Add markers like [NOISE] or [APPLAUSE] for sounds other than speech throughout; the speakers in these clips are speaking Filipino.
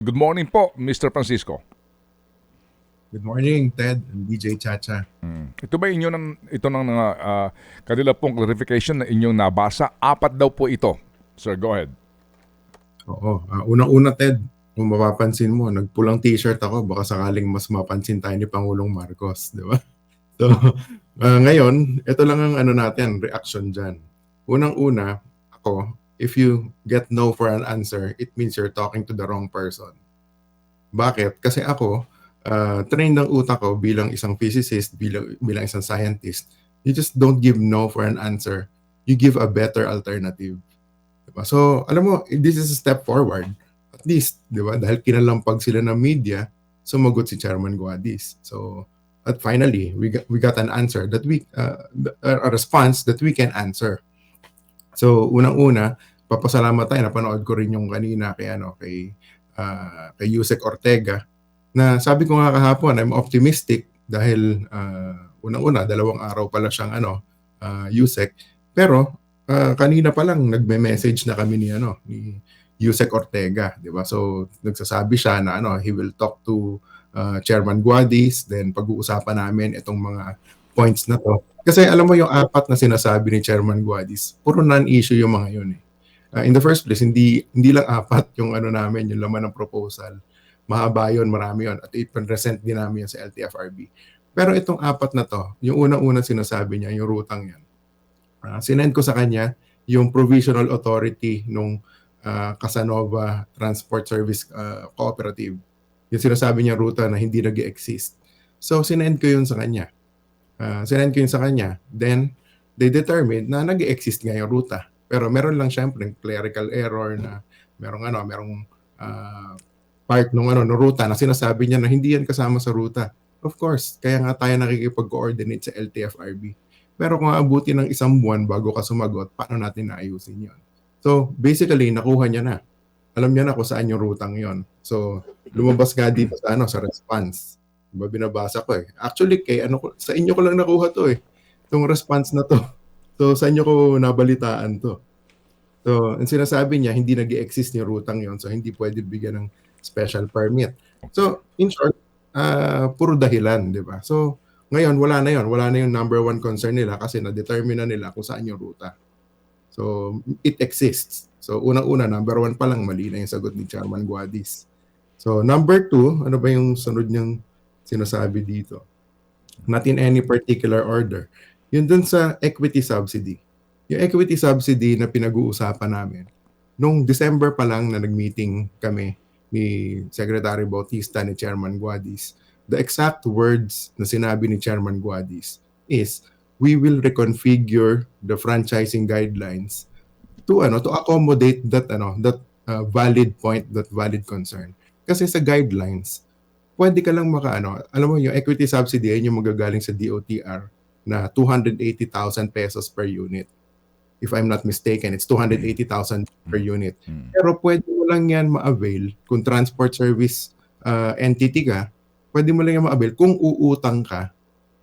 Good morning po, Mr. Francisco. Good morning, Ted and DJ Chacha. Ito ba inyo ng ito ng mga ah, kanila pong clarification na inyong nabasa? Apat daw po ito. Sir, go ahead. Oo, ah, unang-una Ted, kung mapapansin mo, nagpulang t-shirt ako, baka sakaling mas mapansin tayo ni Pangulong Marcos, di ba? [LAUGHS] So, ah, ngayon, ito lang ang ano natin, reaction dyan. Unang-una, ako, if you get no for an answer, it means you're talking to the wrong person. Bakit? Kasi ako, uh, trained ang utak ko bilang isang physicist, bilang, bilang isang scientist. You just don't give no for an answer. You give a better alternative. Diba? So, alam mo, this is a step forward. At least, di ba? Dahil kinalampag sila ng media, sumagot si Chairman Guadis. So, at finally, we got, we got an answer that we, uh, a response that we can answer. So, unang-una, papasalamat tayo. Napanood ko rin yung kanina kay, ano, kay, uh, kay Yusek Ortega na sabi ko nga kahapon, I'm optimistic dahil uh, unang-una, dalawang araw pala siyang ano, uh, Yusek. Pero Ah, kanina pa lang nagme-message na kami ni ano ni Yusek Ortega, 'di ba? So nagsasabi siya na ano, he will talk to uh, Chairman Guadis, then pag-uusapan namin itong mga points na to. Kasi alam mo yung apat na sinasabi ni Chairman Guadis, puro non-issue yung mga yun eh. Uh, in the first place, hindi hindi lang apat yung ano namin, yung laman ng proposal. Mahaba yun, marami yun. At i-present din namin yan sa LTFRB. Pero itong apat na to, yung unang-unang sinasabi niya, yung rutang yan, Uh, sinend ko sa kanya yung provisional authority nung uh, Casanova Transport Service uh, Cooperative. Yung sinasabi niya ruta na hindi nag exist So, sinend ko yun sa kanya. Uh, sinend ko yun sa kanya. Then, they determined na nag exist nga yung ruta. Pero meron lang syempre clerical error na merong ano, merong uh, part nung ano, ng ruta na sinasabi niya na hindi yan kasama sa ruta. Of course, kaya nga tayo nakikipag-coordinate sa LTFRB pero kung aabuti ng isang buwan bago ka sumagot, paano natin naayusin yon? So, basically, nakuha niya na. Alam niya na kung saan yung rutang yon. So, lumabas nga dito sa, ano, sa response. Diba, binabasa ko eh. Actually, kay, ano, sa inyo ko lang nakuha to eh. Itong response na to. [LAUGHS] So, sa inyo ko nabalitaan to. So, ang sinasabi niya, hindi nag exist yung rutang yon So, hindi pwede bigyan ng special permit. So, in short, uh, puro dahilan, di ba? So, ngayon, wala na yon Wala na yung number one concern nila kasi na-determine na nila kung saan yung ruta. So, it exists. So, unang-una, number one pa lang, mali na yung sagot ni Chairman Guadis. So, number two, ano ba yung sunod niyang sinasabi dito? Not in any particular order. Yun dun sa equity subsidy. Yung equity subsidy na pinag-uusapan namin, nung December pa lang na nag-meeting kami ni Secretary Bautista ni Chairman Guadis, the exact words na sinabi ni Chairman Guadis is we will reconfigure the franchising guidelines to ano to accommodate that ano that uh, valid point that valid concern kasi sa guidelines pwede ka lang maka ano alam mo yung equity subsidy ay yung magagaling sa DOTR na 280,000 pesos per unit if I'm not mistaken it's 280,000 per unit Mm. pero pwede mo lang yan ma-avail kung transport service uh, entity ka pwede mo lang yung ma-avail kung uutang ka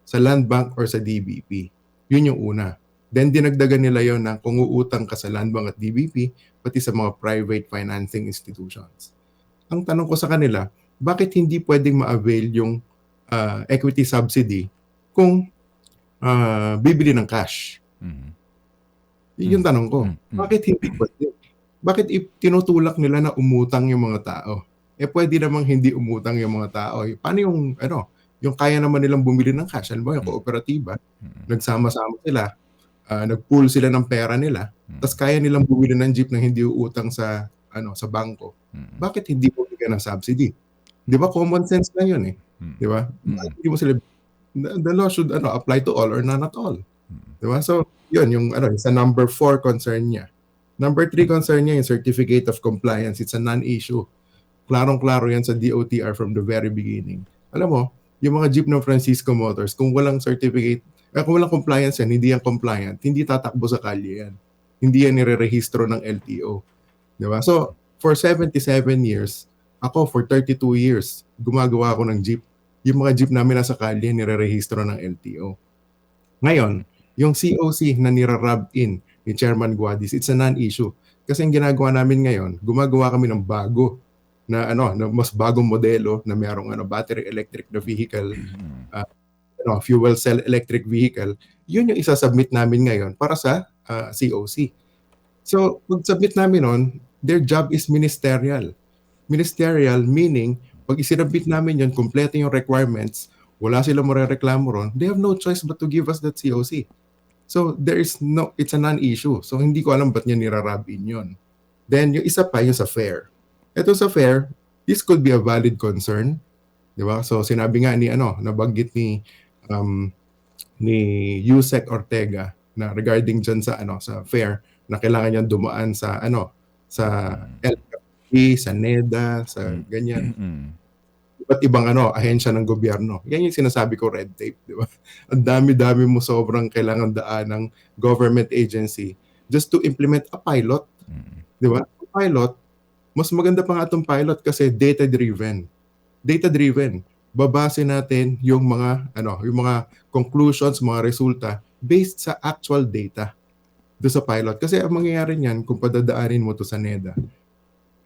sa land bank or sa DBP. Yun yung una. Then dinagdagan nila yon na kung uutang ka sa land bank at DBP, pati sa mga private financing institutions. Ang tanong ko sa kanila, bakit hindi pwedeng ma-avail yung uh, equity subsidy kung uh, bibili ng cash? Mm-hmm. Yun yung tanong ko. Mm-hmm. Bakit hindi pwede? Bakit tinutulak nila na umutang yung mga tao? eh pwede namang hindi umutang yung mga tao. Eh, paano yung, ano, yung kaya naman nilang bumili ng cash, ano ba, yung kooperatiba, mm-hmm. nagsama-sama sila, uh, nag-pool sila ng pera nila, mm-hmm. tapos kaya nilang bumili ng jeep na hindi uutang sa, ano, sa bangko. Mm-hmm. Bakit hindi mo bigyan ng subsidy? Di ba, common sense lang yun eh. Mm-hmm. Di ba? Mm-hmm. Hindi mo sila, the law should ano, apply to all or none at all. Mm-hmm. Di ba? So, yun, yung, ano, sa number four concern niya. Number three concern niya, yung certificate of compliance. It's a non-issue Klarong-klaro yan sa DOTR from the very beginning. Alam mo, yung mga jeep ng Francisco Motors, kung walang certificate, eh, kung walang compliance yan, hindi yan compliant, hindi tatakbo sa kalye yan. Hindi yan nire-rehistro ng LTO. Di ba? So, for 77 years, ako for 32 years, gumagawa ako ng jeep. Yung mga jeep namin nasa kalye, nire-rehistro ng LTO. Ngayon, yung COC na nira-rub in ni Chairman Guadis, it's a non-issue. Kasi ang ginagawa namin ngayon, gumagawa kami ng bago na ano, na mas bagong modelo na merong ano battery electric na vehicle, uh, ano, fuel cell electric vehicle, yun yung isa-submit namin ngayon para sa uh, COC. So, pag-submit namin nun, their job is ministerial. Ministerial meaning, pag isinabit namin yun, kompleto yung requirements, wala silang marereklamo ron, they have no choice but to give us that COC. So, there is no, it's a non-issue. So, hindi ko alam ba't niya nirarabin yun. Then, yung isa pa, yung sa fair. Ito sa fair, this could be a valid concern. Di ba? So, sinabi nga ni, ano, nabanggit ni, um, ni Yusek Ortega na regarding dyan sa, ano, sa fair, na kailangan niyang dumaan sa, ano, sa LFP, sa NEDA, sa ganyan iba't ibang ano, ahensya ng gobyerno. Yan yung sinasabi ko red tape, di ba? Ang dami-dami mo sobrang kailangan daan ng government agency just to implement a pilot. Di ba? Pilot, mas maganda pa nga itong pilot kasi data-driven. Data-driven. Babase natin yung mga ano, yung mga conclusions, mga resulta based sa actual data do sa pilot. Kasi ang mangyayari niyan kung padadaanin mo to sa NEDA,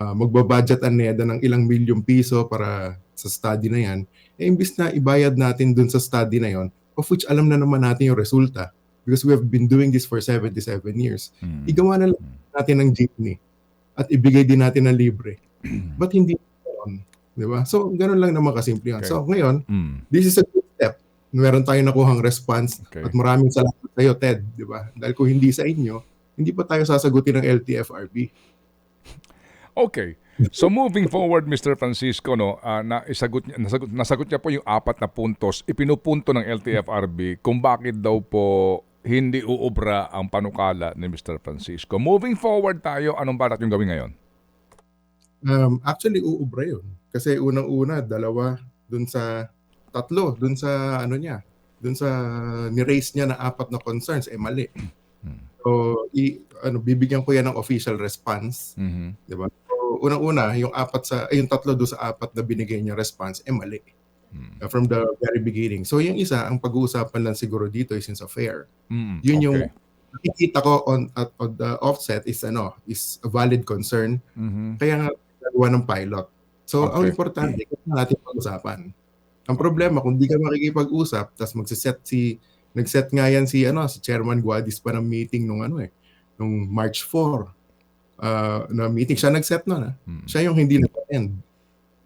uh, magbabudget ang NEDA ng ilang milyong piso para sa study na yan, eh imbis na ibayad natin dun sa study na yon, of which alam na naman natin yung resulta because we have been doing this for 77 years. Mm. Igawa na lang natin ng jeepney at ibigay din natin ng libre. [CLEARS THROAT] Ba't hindi yun? Di ba? So, ganun lang naman kasimple yun. Okay. So, ngayon, Mm. this is a good step. Meron tayong nakuhang response Okay. at maraming salamat sa iyo, Ted. Di ba? Dahil kung hindi sa inyo, hindi pa tayo sasagutin ng LTFRB. Okay. So moving forward, Mr. Francisco, no, ah, na isagot niya, nasagot, nasagot niya po yung apat na puntos. Ipinupunto ng LTFRB kung bakit daw po hindi uubra ang panukala ni Mr. Francisco. Moving forward tayo, anong balak yung gawin ngayon? Um, actually, uubra yun. Kasi unang-una, dalawa dun sa tatlo, dun sa ano niya, dun sa ni-raise niya na apat na concerns, eh mali. So, i, ano, bibigyan ko yan ng official response. Mhm. Di ba? Unang-una, yung apat sa, ay, yung tatlo doon sa apat na binigay niya response, eh mali. Uh, from the very beginning. So, yung isa, ang pag-uusapan lang siguro dito is yung sa fair. Mm, Yun yung okay. nakikita ko on at on the offset is ano is a valid concern Mhm. kaya nga nagawa ng pilot so ang Okay. importante kailangan natin pag-usapan ang problema kung di ka makikipag-usap tapos magsiset si nagset nga yan si ano si Chairman Guadis pa ng meeting nung ano eh nung March 4 uh, na meeting siya nagset noon ah. Mm. siya yung hindi nag-attend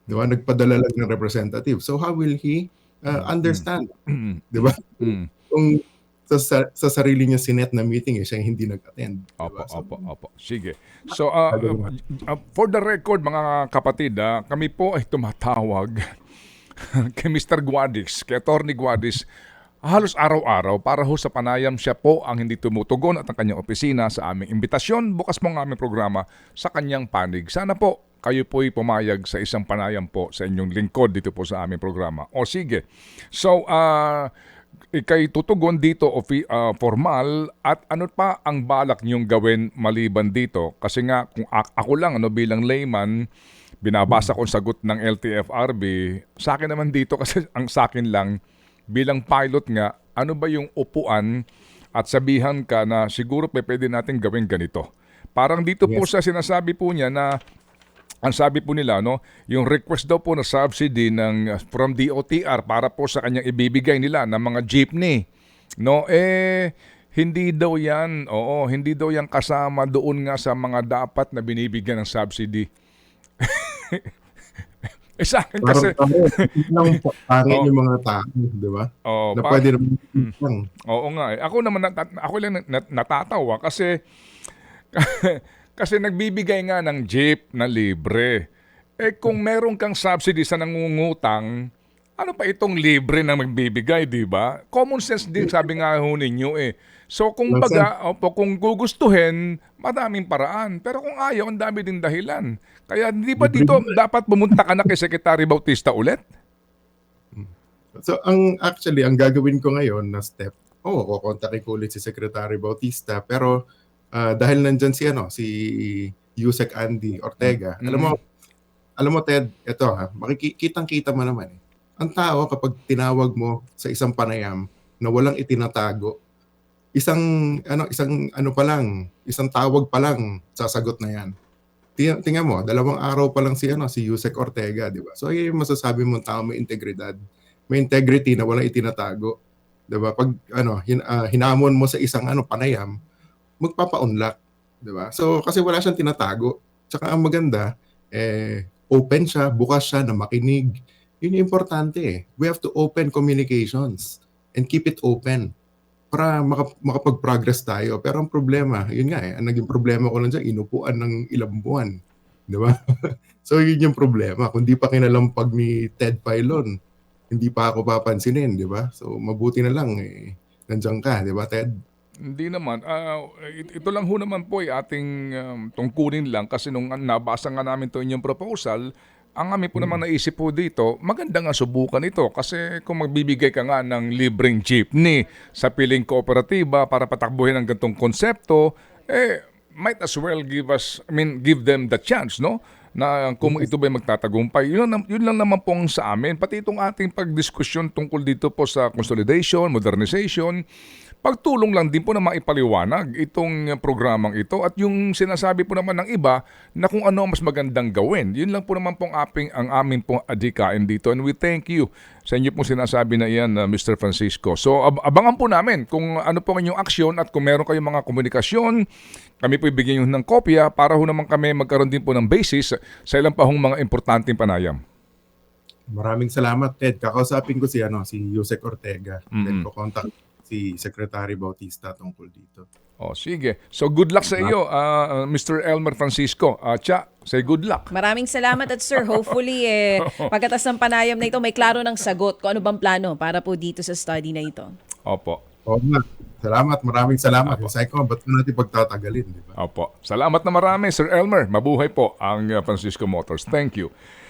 di ba nagpadala lang ng representative so how will he uh, understand Mm. di ba Mm. kung sa, sa, sa sarili niya sinet na meeting eh, siya hindi nag-attend. Opo, Diba? So, opo, opo. Sige. So, uh, uh, uh, for the record, mga kapatid, ah, kami po ay tumatawag [LAUGHS] kay Mr. Guadix, kay Atty. Guadix, halos araw-araw para ho sa panayam siya po ang hindi tumutugon at ang kanyang opisina sa aming imbitasyon. Bukas po ang aming programa sa kanyang panig. Sana po kayo po'y pumayag sa isang panayam po sa inyong lingkod dito po sa aming programa. O sige. So, ah ikay tutugon dito ofi, ah, formal at ano pa ang balak niyong gawin maliban dito? Kasi nga kung ako lang ano bilang layman binabasa ko ang sagot ng LTFRB, sa akin naman dito [LAUGHS] kasi ang sa akin lang bilang pilot nga, ano ba yung upuan at sabihan ka na siguro pe pwede natin gawin ganito. Parang dito po sa sinasabi po niya na ang sabi po nila, no, yung request daw po na subsidy ng uh, from DOTR para po sa kanyang ibibigay nila ng mga jeepney. No, eh hindi daw 'yan. Oo, hindi daw 'yan kasama doon nga sa mga dapat na binibigyan ng subsidy. [LAUGHS] eh sa akin kasi Parang [LAUGHS] lang pangin Oh. yung mga tao, di ba? oh, Na pa- pwede naman lang. Oo nga eh. Ako naman nat- ako lang nat- natatawa kasi [LAUGHS] kasi nagbibigay nga ng jeep na libre. Eh kung meron kang subsidy sa nangungutang, ano pa itong libre na magbibigay, di ba? Common sense din sabi nga ho ninyo eh. So kung baga, opo, kung gugustuhin, madaming paraan. Pero kung ayaw, ang dami din dahilan. Kaya di ba dito dapat pumunta ka na kay Secretary Bautista ulit? So, ang actually, ang gagawin ko ngayon na step, oh, kukontakin ko ulit si Secretary Bautista, pero ah, dahil nandyan si, ano, si Yusek Andy Ortega, alam mo, alam mo, Ted, ito ha, makikitang-kita mo naman eh. Ang tao, kapag tinawag mo sa isang panayam na walang itinatago, isang, ano, isang, ano pa lang, isang tawag pa lang, sasagot na yan. Tingnan, mo, dalawang araw pa lang si ano si Yusek Ortega, di ba? So yung masasabi mo tao may integridad, may integrity na walang itinatago, di ba? Pag ano hin, ah, hinamon mo sa isang ano panayam, magpapa-unlock, di ba? So kasi wala siyang tinatago. Tsaka ang maganda eh open siya, bukas siya na makinig. Yun yung importante eh. We have to open communications and keep it open para maka- makapag-progress tayo. Pero ang problema, yun nga eh, ang naging problema ko lang dyan, inupuan ng ilang buwan. Di ba? [LAUGHS] so yun yung problema. Kung di pa kinalampag ni Ted Filon, hindi pa ako papansinin, di ba? So mabuti na lang eh, nandiyan ka, di ba Ted? Hindi naman. It- ito lang ho naman po ay ating um, tungkulin lang kasi nung nabasa nga namin to inyong proposal, ang amin po naman naisip po dito, maganda nga subukan ito kasi kung magbibigay ka nga ng libreng jeepney sa piling kooperatiba para patakbuhin ang gantong konsepto, eh might as well give us, I mean, give them the chance, no? na kung ito ba'y magtatagumpay. Yun lang, yun lang naman pong sa amin. Pati itong ating pagdiskusyon tungkol dito po sa consolidation, modernization, pagtulong lang din po na maipaliwanag itong programang ito at yung sinasabi po naman ng iba na kung ano mas magandang gawin. Yun lang po naman pong aping, ang amin pong adikain dito and we thank you sa inyo pong sinasabi na iyan, uh, Mr. Francisco. So ab- abangan po namin kung ano po ang inyong aksyon at kung meron kayong mga komunikasyon, kami po ibigyan nyo ng kopya para ho naman kami magkaroon din po ng basis sa ilang pa hong mga importanteng panayam. Maraming salamat Ted. Kakausapin ko si ano si Yusek Ortega. Then ko contact si Secretary Bautista tungkol dito. O sige. So good luck sa iyo, uh, Mr. Elmer Francisco. Uh, Cha, say good luck. Maraming salamat at sir, hopefully [LAUGHS] eh, pagkatas ng panayam na ito, may klaro ng sagot kung ano bang plano para po dito sa study na ito. Opo. Oo nga. Salamat, maraming salamat. Sabi ko, ba't mo natin pagtatagalin, di ba? Opo. Salamat na marami, Sir Elmer. Mabuhay po ang Francisco Motors. Thank you.